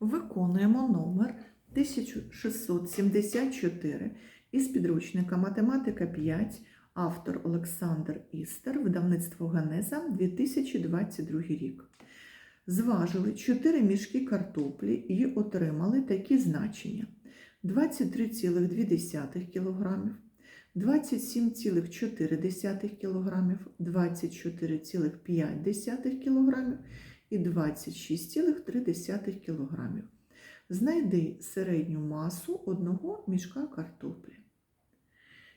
Виконуємо номер 1674 із підручника Математика 5, автор Олександр Істер, видавництво Генеза 2022 рік. Зважили 4 мішки картоплі і отримали такі значення: 23,2 кг, 27,4 кг, 24,5 кг і 26,3 кг. Знайди середню масу одного мішка картоплі.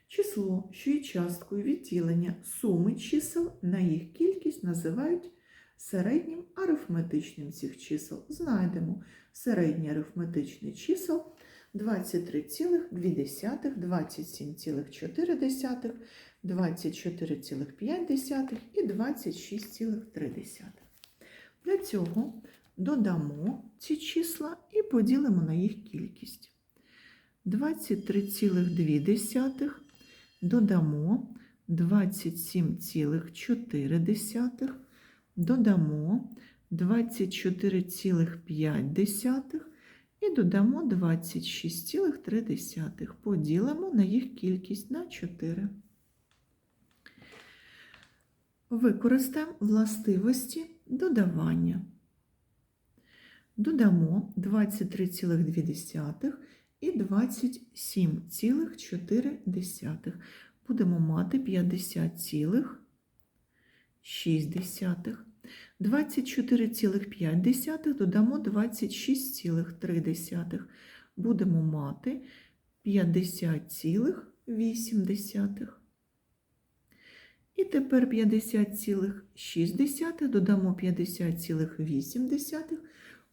Число, що є часткою відділення суми чисел на їх кількість називають середнім арифметичним цих чисел. Знайдемо середнє арифметичне чисел 23,2, 27,4, 24,5 і 26,3. Для цього додамо ці числа і поділимо на їх кількість. 23,2 додамо 27,4, додамо 24,5 і додамо 26,3. Поділимо на їх кількість на 4. Використаємо властивості додавання. Додамо 23,2 і 27,4. Будемо мати 50,6. 24,5 додамо 26,3. Будемо мати 50,8. І тепер 50,6 додамо 50,8,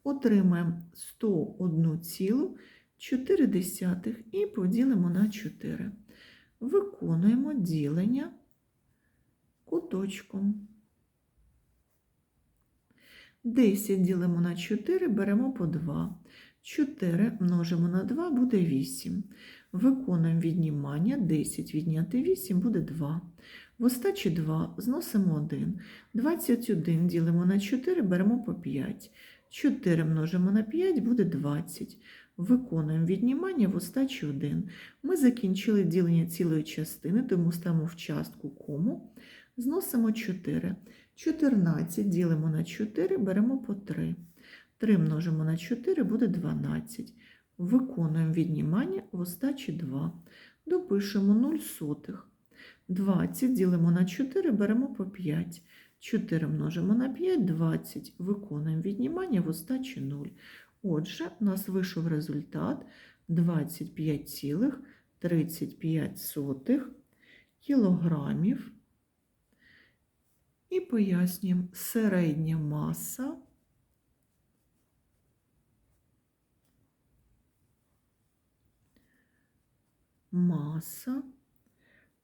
отримаємо 101,4 і поділимо на 4. Виконуємо ділення куточком. 10 ділимо на 4, беремо по 2. 4 множимо на 2 буде 8. Виконуємо віднімання, 10 відняти 8 буде 2. В остачі 2 зносимо 1. 21 ділимо на 4, беремо по 5. 4 множимо на 5 буде 20. Виконуємо віднімання в остачі 1. Ми закінчили ділення цілої частини, тому ставимо в частку кому. Зносимо 4. 14 ділимо на 4, беремо по 3. 3 множимо на 4 буде 12. Виконуємо віднімання в остачі 2. Допишемо 0 сотих. 20 ділимо на 4, беремо по 5. 4 множимо на 5, 20. Виконуємо віднімання в остачі 0. Отже, у нас вийшов результат 25,35 кілограмів. І пояснюємо середня маса маса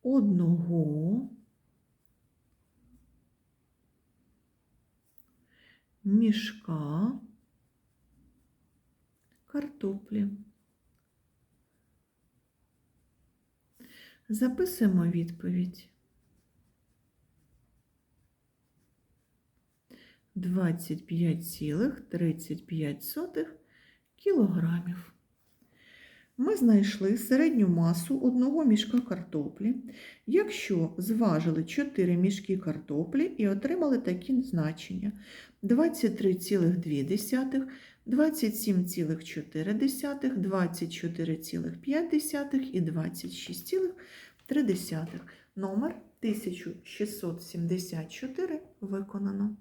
одного мішка картоплі. Записуємо відповідь. 25,35 кілограмів. Ми знайшли середню масу одного мішка картоплі, якщо зважили 4 мішки картоплі і отримали такі значення: 23,2, 27,4, 24,5 і 26,3. Номер 1674 виконано.